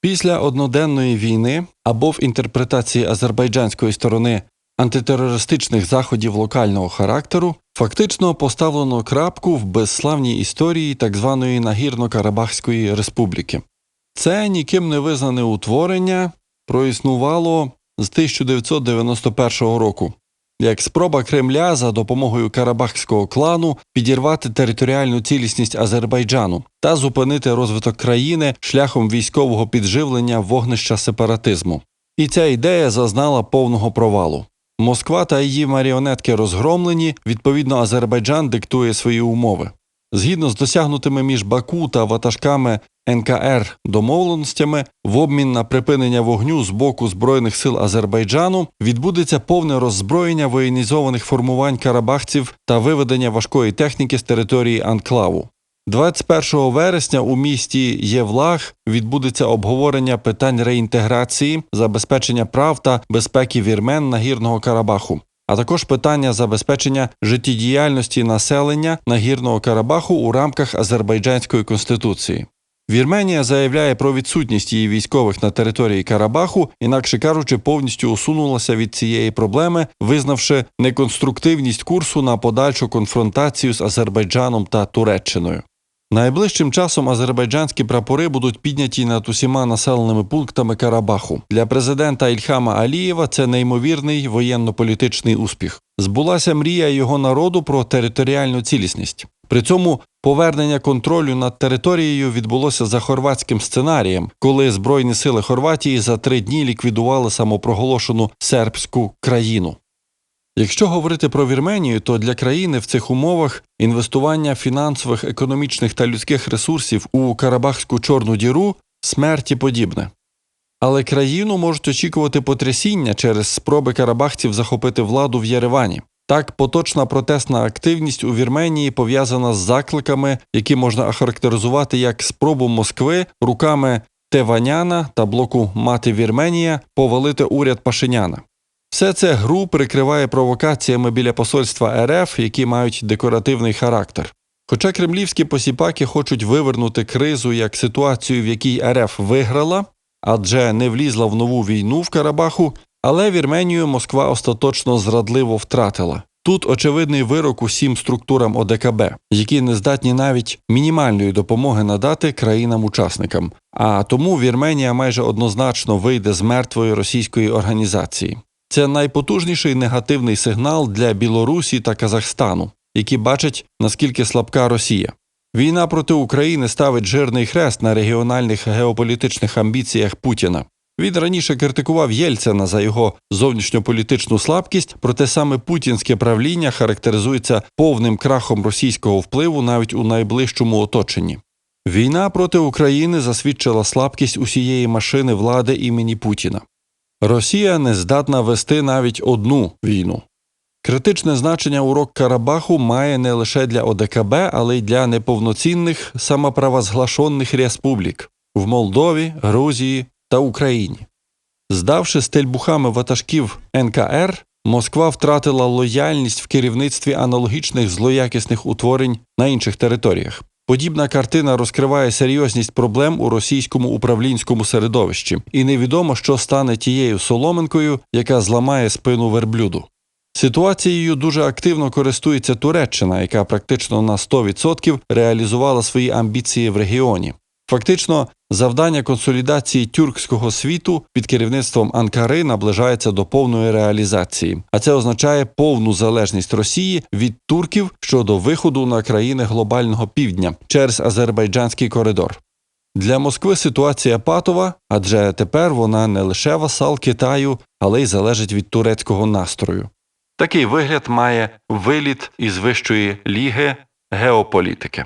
Після одноденної війни або в інтерпретації азербайджанської сторони антитерористичних заходів локального характеру фактично поставлено крапку в безславній історії так званої Нагірно-Карабахської республіки. Це ніким не визнане утворення проіснувало з 1991 року як спроба Кремля за допомогою карабахського клану підірвати територіальну цілісність Азербайджану та зупинити розвиток країни шляхом військового підживлення вогнища сепаратизму. І ця ідея зазнала повного провалу. Москва та її маріонетки розгромлені, відповідно, Азербайджан диктує свої умови. Згідно з досягнутими між Баку та ватажками НКР домовленостями, в обмін на припинення вогню з боку збройних сил Азербайджану відбудеться повне роззброєння воєнізованих формувань карабахців та виведення важкої техніки з території анклаву. 21 вересня у місті Євлах відбудеться обговорення питань реінтеграції, забезпечення прав та безпеки вірмен Нагірного Карабаху, а також питання забезпечення життєдіяльності населення Нагірного Карабаху у рамках Азербайджанської конституції. Вірменія заявляє про відсутність її військових на території Карабаху, інакше кажучи, повністю усунулася від цієї проблеми, визнавши неконструктивність курсу на подальшу конфронтацію з Азербайджаном та Туреччиною. Найближчим часом азербайджанські прапори будуть підняті над усіма населеними пунктами Карабаху. Для президента Ільхама Алієва це неймовірний воєнно-політичний успіх. Збулася мрія його народу про територіальну цілісність. При цьому повернення контролю над територією відбулося за хорватським сценарієм, коли збройні сили Хорватії за три дні ліквідували самопроголошену сербську країну. Якщо говорити про Вірменію, то для країни в цих умовах інвестування фінансових, економічних та людських ресурсів у Карабахську Чорну діру смерті подібне. Але країну можуть очікувати потрясіння через спроби карабахців захопити владу в Єревані. Так, поточна протестна активність у Вірменії пов'язана з закликами, які можна охарактеризувати як спробу Москви руками Теваняна та блоку Мати Вірменія повалити уряд Пашиняна. Все це гру прикриває провокаціями біля посольства РФ, які мають декоративний характер. Хоча кремлівські посіпаки хочуть вивернути кризу як ситуацію, в якій РФ виграла, адже не влізла в нову війну в Карабаху, але Вірменію Москва остаточно зрадливо втратила. Тут очевидний вирок усім структурам ОДКБ, які не здатні навіть мінімальної допомоги надати країнам-учасникам. А тому Вірменія майже однозначно вийде з мертвої російської організації. Це найпотужніший негативний сигнал для Білорусі та Казахстану, які бачать наскільки слабка Росія. Війна проти України ставить жирний хрест на регіональних геополітичних амбіціях Путіна. Він раніше критикував Єльцина за його зовнішньополітичну слабкість, проте саме путінське правління характеризується повним крахом російського впливу навіть у найближчому оточенні. Війна проти України засвідчила слабкість усієї машини влади імені Путіна. Росія не здатна вести навіть одну війну. Критичне значення урок Карабаху має не лише для ОДКБ, але й для неповноцінних самопровозглашених республік в Молдові, Грузії та Україні. Здавши стельбухами ватажків НКР, Москва втратила лояльність в керівництві аналогічних злоякісних утворень на інших територіях. Подібна картина розкриває серйозність проблем у російському управлінському середовищі, і невідомо, що стане тією соломинкою, яка зламає спину верблюду. Ситуацією дуже активно користується Туреччина, яка практично на 100% реалізувала свої амбіції в регіоні. Фактично, завдання консолідації тюркського світу під керівництвом Анкари наближається до повної реалізації, а це означає повну залежність Росії від турків щодо виходу на країни глобального півдня через азербайджанський коридор. Для Москви ситуація патова, адже тепер вона не лише васал Китаю, але й залежить від турецького настрою. Такий вигляд має виліт із вищої ліги геополітики.